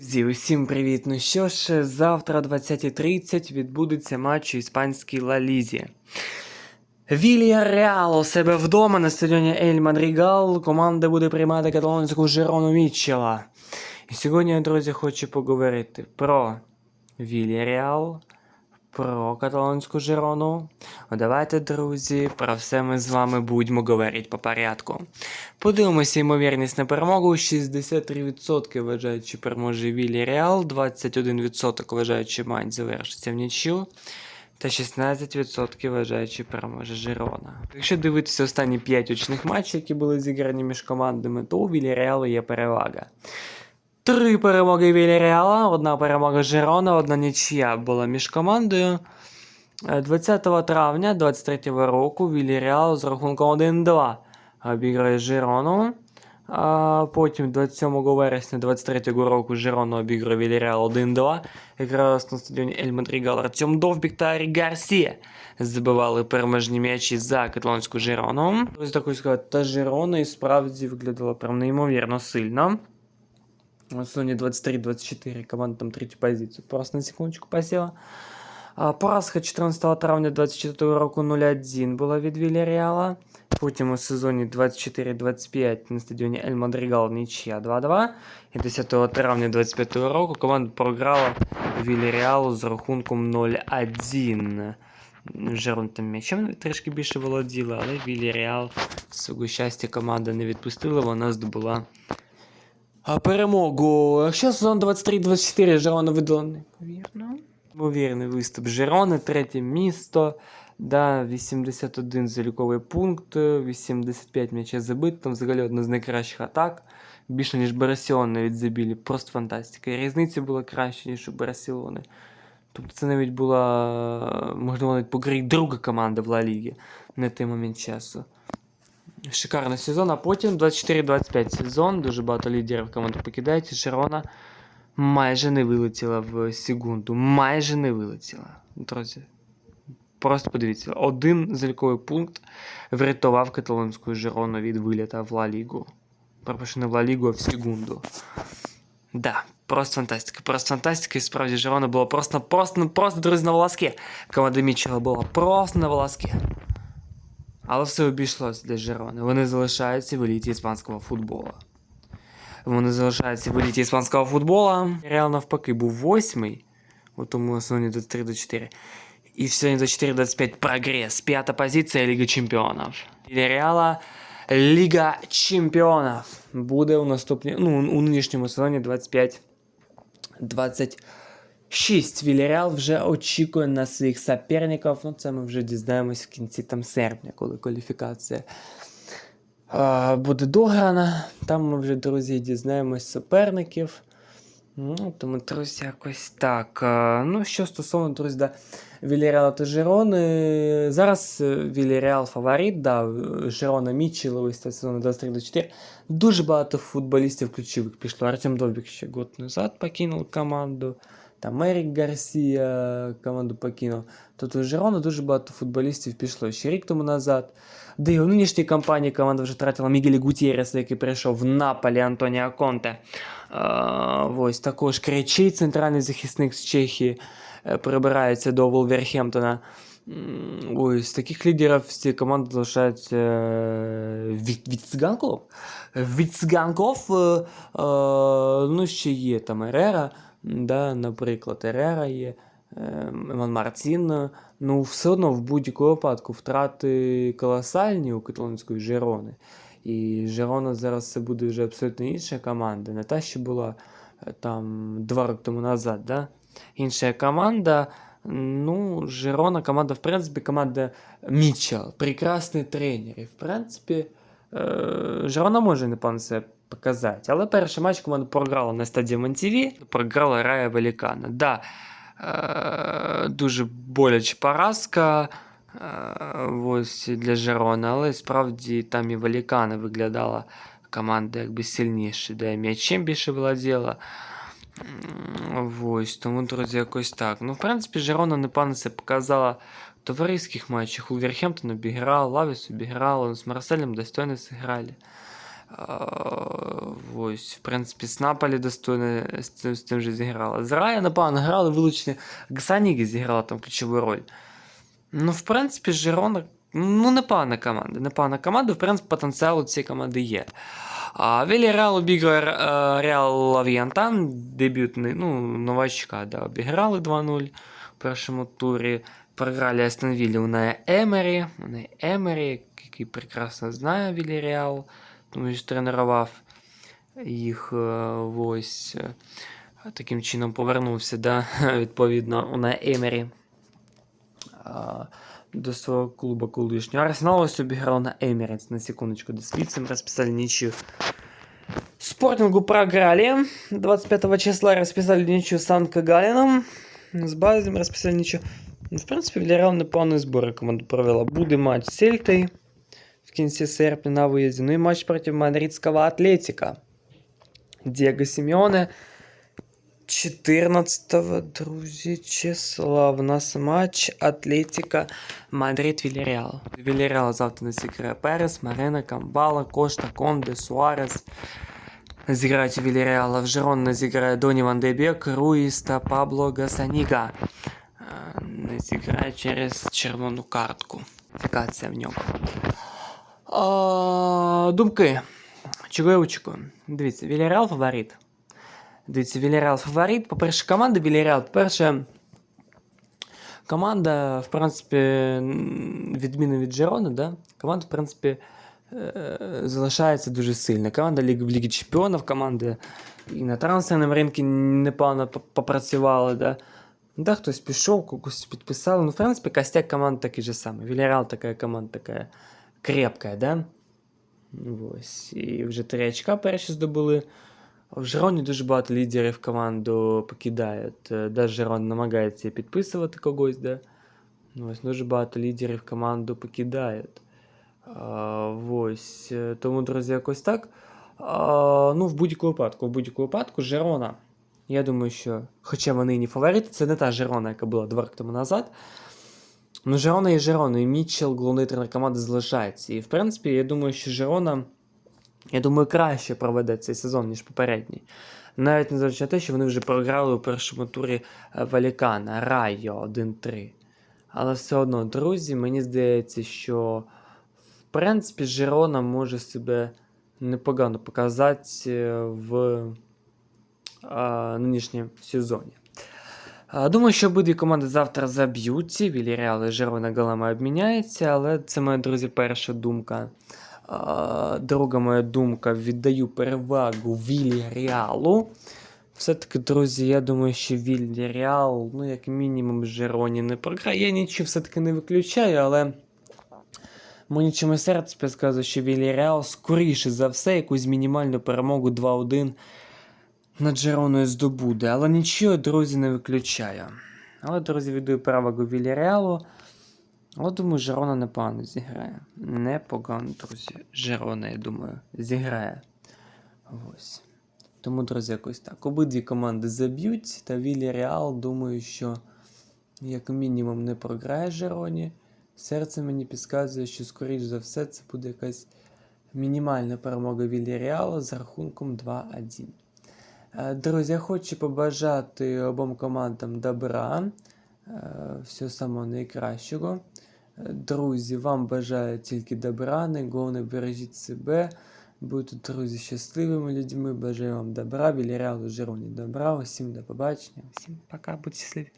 Друзі, усім привіт! Ну що ж, завтра о 20.30 відбудеться матч у іспанській Ла Лізі. Вілья Реал у себе вдома на стадіоні Ель Мадрігал. Команда буде приймати каталонську Жерону Мітчела. І сьогодні, друзі, хочу поговорити про Вілья Реал, про каталонську Жерону. О, давайте, друзі, про все ми з вами будемо говорити по порядку. Подивимося ймовірність на перемогу. 63% вважають, що переможе Вілі Реал, 21% вважають, що матч завершиться в нічю. Та 16% вважають, що переможе Жирона. Якщо дивитися останні 5 очних матчів, які були зіграні між командами, то у Вілі Реалу є перевага. Три перемоги Вілі Реала, одна перемога Жирона, одна нічия була між командою. Е, 20 травня 23 року Вілі Реал з рахунком 1-2 обіграє Жирону. А потім 27 вересня 23 року Жирона обіграє Вільяреал 1-2. Якраз на стадіоні Ель Мадрігал Артем Довбік та Арі Гарсія забивали переможні м'ячі за каталонську Жирону. Ось так сказати, та Жирона і справді виглядала прям неймовірно сильно. В сезоні 23-24 команда там третю позицію просто на секундочку посіла. А, Поразка 14 травня 24 року 0-1 була від Вільяреала. Потім у сезоні 24-25 на стадіоні Ель Мадригал нічия 2-2. І 10 травня 25 року команда програла Вільяреалу з рахунком 0-1. Жерон там м'ячем трішки більше володіла, але Вільяреал свого щастя команда не відпустила, вона здобула а, перемогу. Якщо сезон 23-24 Жерона видала неймовірно. Ймовірний виступ Жерони, третє місто. Да, 81 заліковий пункт, 85 м'ячей забит, там взагалі одна з найкращих атак. Більше, ніж Барасіон навіть забілі. Просто фантастика. І різниця була краще, ніж у Барасіони. Тобто це навіть була, можливо, навіть покрій друга команда в Ла Лігі на той момент часу. Шикарний сезон, а потім 24-25 сезон. Дуже багато лідерів команду покидають. Широна майже не вилетіла в секунду. Майже не вилетіла. Друзі, просто подивіться, один заліковий пункт врятував каталонську Жирону від виліта в Ла Лігу. Пропущено в Ла Лігу а в секунду. Да, просто фантастика, просто фантастика. І справді Жирона була просто, просто, просто, друзі, на волоски. Команда Мічела була просто на волоски. Але все обійшлось для Жирони. Вони залишаються в еліті іспанського футболу. Вони залишаються в еліті іспанського футбола. Реал навпаки був восьмий у тому сезоні 23 до 4. І в сьогодні 24-25 прогрес. П'ята позиція Ліги Чемпіонів. Для Реала Ліга Чемпіонів буде у наступній, ну, у нинішньому сезоні 25 26. Вільяреал вже очікує на своїх суперників. Ну, це ми вже дізнаємось в кінці там серпня, коли кваліфікація е, буде дограна. Там ми вже, друзі, дізнаємось суперників. Ну, тому, друзі, якось так. Е, Ну, що стосовно, друзі, да, Вільяреала та Жирони. Зараз е, Вільяреал фаворит, да, Жирона Мічел, ось цей сезон 23-24. Дуже багато футболістів ключових пішло. Артем Довбік ще год назад покинув команду. Там Ерік Гарсія команду покинув. Тобто у Жирона дуже багато футболістів пішло ще рік тому назад. Да і у нинішній кампанії команда вже втратила Мігелі Гутєреса, який прийшов в Наполі Антоніа Конте. Ось також Кричий, центральний захисник з Чехії, е, прибирається до Волверхемптона. Ось таких лідерів цієї команди залишається е, циганков, е, е, ну, ще є там Ерера, да, наприклад, Ерера є. е, Іван Мартін, ну все одно в будь-якому випадку втрати колосальні у каталонської Жерони. І Жерона зараз це буде вже абсолютно інша команда, не та, що була е, там два роки тому назад. Да? Інша команда. Ну, Жерона команда, в принципі, команда Мічел, прекрасний тренер. І в принципі, е, Жерона може непогано себе показати. Але перший матч команда програла на стадії Монтіві, програла Рая Велікана. Да, е, дуже боляча поразка е, ось для Жерона, але справді там і Велікана виглядала команда якби сильніше, де м'ячем більше володіла. Ось, тому, друзі, якось так. Ну, в принципі, Жерона непогано це показала в товариських матчах. Улверхемптон обіграв, Лавіс обіграв, з Марселем достойно зіграли. Ось, в принципі, з Наполі достойно з цим, з цим же зіграла. З Рая, напевно, грали вилучені. Гсанігі зіграла там ключову роль. Ну, в принципі, Жирона, ну, непогана команда. Непогана команда, в принципі, потенціал у цієї команди є. А Вільяреал обіграє е, Реал Лавіантан, дебютний, ну, новачка, да, обіграли 2-0 в першому турі. Програли Астон Віллі у неї Емері. У неї Емері, який прекрасно знає Вільяреал, тому що тренував їх е, ось е, таким чином повернувся, да, відповідно, неї Емері до свого клуба колишнього. Арсенал ось обіграв на Емірець, на секундочку, до Світцем расписали ничью. Спортингу програли. 25 числа расписали ничью с Сан-Кагалином. С Базелем расписали ничью. Ну, в принципі, Вільярал непоганий збори команду провела. Буде матч з Сельтою в кінці серпня на виїзді. Ну і матч проти мадридського Атлетика. Диего Симеоне 14 друзі, числа в нас матч Атлетика Мадрид Вільяреал. Вільяреал завтра не зіграє Перес, Марина, Камбала, Кошта, Конде, Суарес. Зіграють у Вільяреала. В Жерон не зіграє Доні Ван Дебек, Руїс та Пабло Гасаніга. Е, Не зіграє через червону картку. Фікація в нього. А, думки. Очікую? Дивіться, Вільяреал фаворит. Дивіться, Вільяреал фаворит. По-перше, команда Вільяреал, по-перше, команда, в принципі, м, відмінно від Жерона, да? команда, в принципі, е, залишається дуже сильна. Команда в Лігі Чемпіонів, команда і на трансферному ринку непогано попрацювала. Да? Да, хтось пішов, когось підписали. Ну, в принципі, костяк команд такий же самий. Вільяреал така команда така крепка, да? Ось. І вже три очка перші здобули. В Жероні дуже багато лідерів команду покидають. Е, Да, Жерон намагається підписувати когось, да? Ну, Ось дуже багато лідерів команду покидають. А, ось. е, Тому, друзі, якось так. А, ну, в будь-якому випадку, в будь-якому випадку, Жерона. Я думаю, що, хоча вони і не фаворити, це не та Жерона, яка була два роки тому назад. Ну, Жерона і Жерона, і Мітчел, головний тренер команди, залишається. І, в принципі, я думаю, що Жерона, я думаю, краще проведе цей сезон, ніж попередній. Навіть незважаючи на те, що вони вже програли у першому турі е, Валікана, Райо 1-3. Але все одно, друзі, мені здається, що в принципі Жерона може себе непогано показати е, в а, нинішньому сезоні. Думаю, що обидві команди завтра заб'ються. Вільяреал і Жерона голами обміняються, але це моя, друзі, перша думка. Друга моя думка, віддаю перевагу Вільяреалу. Все-таки, друзі, я думаю, що Вільяреал, ну, як мінімум, Жероні не програє. Я нічого все-таки не виключаю, але мені чомусь серце підказує, що Вільяреал скоріше за все якусь мінімальну перемогу 2-1 над Жероною здобуде. Але нічого, друзі, не виключаю. Але, друзі, віддаю перевагу Вільяреалу. Але думаю, Жерона непогано зіграє. Непогано, друзі. Жерона, я думаю, зіграє. Ось. Тому, друзі, якось так. Обидві команди заб'ють, та Вільяреал, думаю, що як мінімум не програє Жероні. Серце мені підказує, що, скоріш за все, це буде якась мінімальна перемога Вільяреалу з рахунком 2-1. Е, Друзі, хочу побажати обом командам добра, все самого найкращого. Е, Друзі, вам бажаю тільки добра, головне бережіть себе. Будьте, друзі, щасливими людьми. Бажаю вам добра, Вільяреалу Жероні добра. Усім до побачення. Всім пока, будьте щасливі.